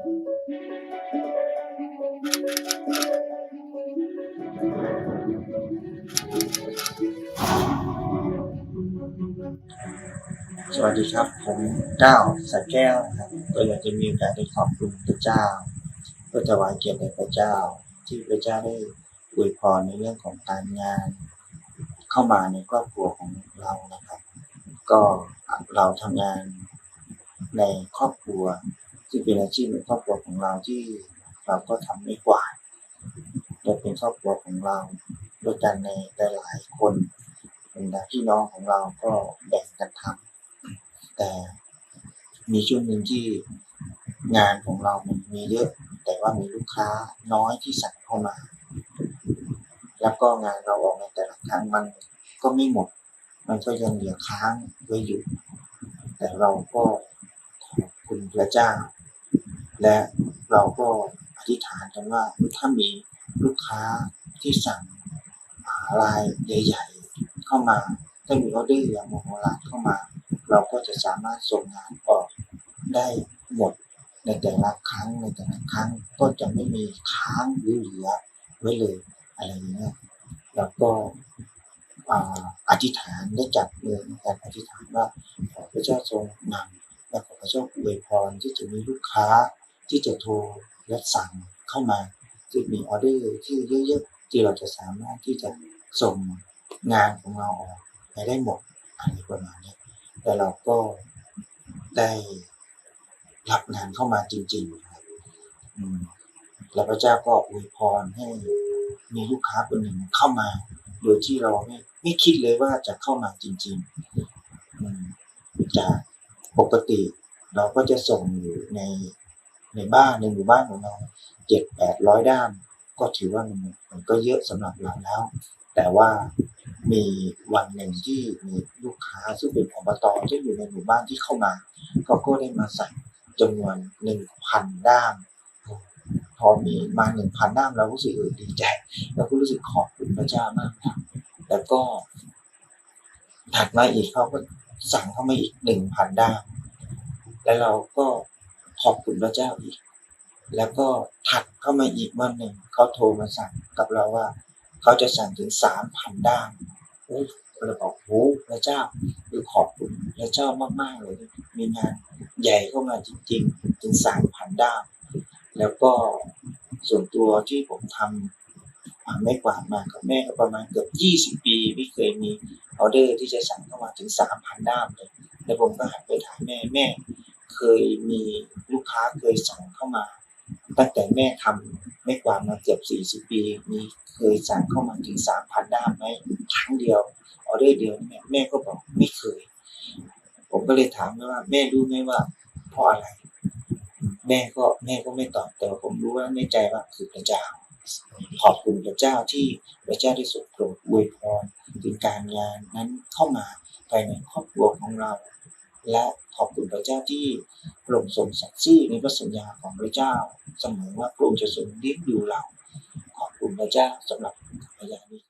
สวัสดีครับ ผมก้าวสักแก้วนะครับก็อยากจะมีโอกาสได้ขอบคุณพระเจ้าเพื่อถวายเกียรติแด่พระเจ้า ที่พระเจ้าได้อวยพรในเรื่องของการงาน เข้ามาในครอบครัวของเรานะครับ ก็เราทำงานในครอบครัว ที่งเป็นอาชีพในครอบครัวของเราที่เราก็ทำไม่กว่าดและเป็นครอบครัวของเราด้วยกันในหลายๆคนเป็นพี่น้องของเราก็แบ่งกันทำแต่มีช่วงหนึ่งที่งานของเรามันมีเยอะ แต่ว่ามีลูกค้าน้อยที่สั่งเข้ามา แล้วก็งานเราออกในแต่ละครั้งมันก็ไม่หมด มันก็ยังเหลือค้างไว้อยู่ แต่เราก็ขอบคุณพระเจ้า และเราก็อธิษฐานกันว่าถ้ามีลูกค้าที่สั่งอ่ารายใหญ่ๆ เข้ามาถ้ามีออเดอร์อย่างโมโหลานเข้ามา เราก็จะสามารถส่งงานออกได้หมดในแต่ละครั้งในแต่ละครั้งก็จะไม่มีค้างหรือเหลือไว้เลยอะไรอย่างเงี้ยแล้วก็อ่าอธิษฐานได้จับมือกันอธิษฐานว่าขอพระเจ้าทรงนำและขอพระเจ้าอวยพรที่จะมีลูกค้า ที่จะโทรและสั่งเข้ามาที่มีออเดอร์ที่เยอะๆที่เราจะสามารถที่จะส่งงานของเราออกไปได้หมดอะไรประมาณนี้แต่เราก็ได้รับงานเข้ามาจริงๆครับแล้วพระเจ้าก็อวยพรให้มีลูกค้าคนหนึ่งเข้ามา โดยที่เราไม่ไม่คิดเลยว่าจะเข้ามาจริงๆอืมจากปกติเราก็จะส่งอยู่ใน ในบ้านในหมู่บ้านของเราเจ็ดแปดร้อยด้ามก็ถือว่ามันมันก็เยอะสำหรับเราแล้ว แต่ว่ามีวันหนึ่งที่มีลูกค้าซึ่งเป็นอบตที่อยู่ในหมู่บ้านที่เข้ามาเขาก็ได้มาสั่งจำนวนหนึ่งพันด้าม พอมีมาหนึ่งพันด้ามเรารู้สึกดีใจเราก็รู้สึกขอบคุณพระเจ้ามากครับแล้วก็ถัดมาอีกเขาก็สั่งเข้ามาอีกหนึ่งพันด้าม แล้วเราก็ ขอบคุณพระเจ้าอีก แล้วก็ถัดเข้ามาอีกวันหนึ่งเขาโทรมาสั่งกับเราว่า เขาจะสั่งถึงสามพันด้ามโอ้เราบอกโอ้พระเจ้าคือขอบคุณพระเจ้ามากๆเลย มีงานใหญ่เข้ามาจริง ๆ ถึงสามพันด้าม แล้วก็ส่วนตัวที่ผมทำอ่าไม่กวาดมากับแม่ก็ประมาณเกือบยี่สิบปีไม่เคยมีออเดอร์ที่จะสั่งเข้ามาถึงสามพันด้ามเลยแล้วผมก็หันไปถามแม่แม่ เคยมีลูกค้าเคยสั่งเข้ามา ตั้งแต่แม่ทำไม่กวามาเกือบสี่สิบปี มีเคยสั่งเข้ามาถึงสามพันด้ามไหมครั้งเดียวออเดอร์เดียวแม่แม่ก็บอกไม่เคย ผมก็เลยถามว่า แม่รู้ไหมว่าเพราะอะไร แม่ก็แม่ก็ไม่ตอบแต่ผมรู้ว่าในใจว่าคือพระเจ้า ขอบคุณพระเจ้าที่พระเจ้าได้ทรงโปรดอวยพรถึงการงานนั้นเข้ามาภายในครอบครัวของเรา และขอบคุณพระเจ้าที่ปรงค์ทรงสัตย์ซื่อในพระสัญญาของพระเจ้าเสมอว่าพระองค์จะทรงเลี้ยงดูเรา ขอบคุณพระเจ้าสำหรับพยานี้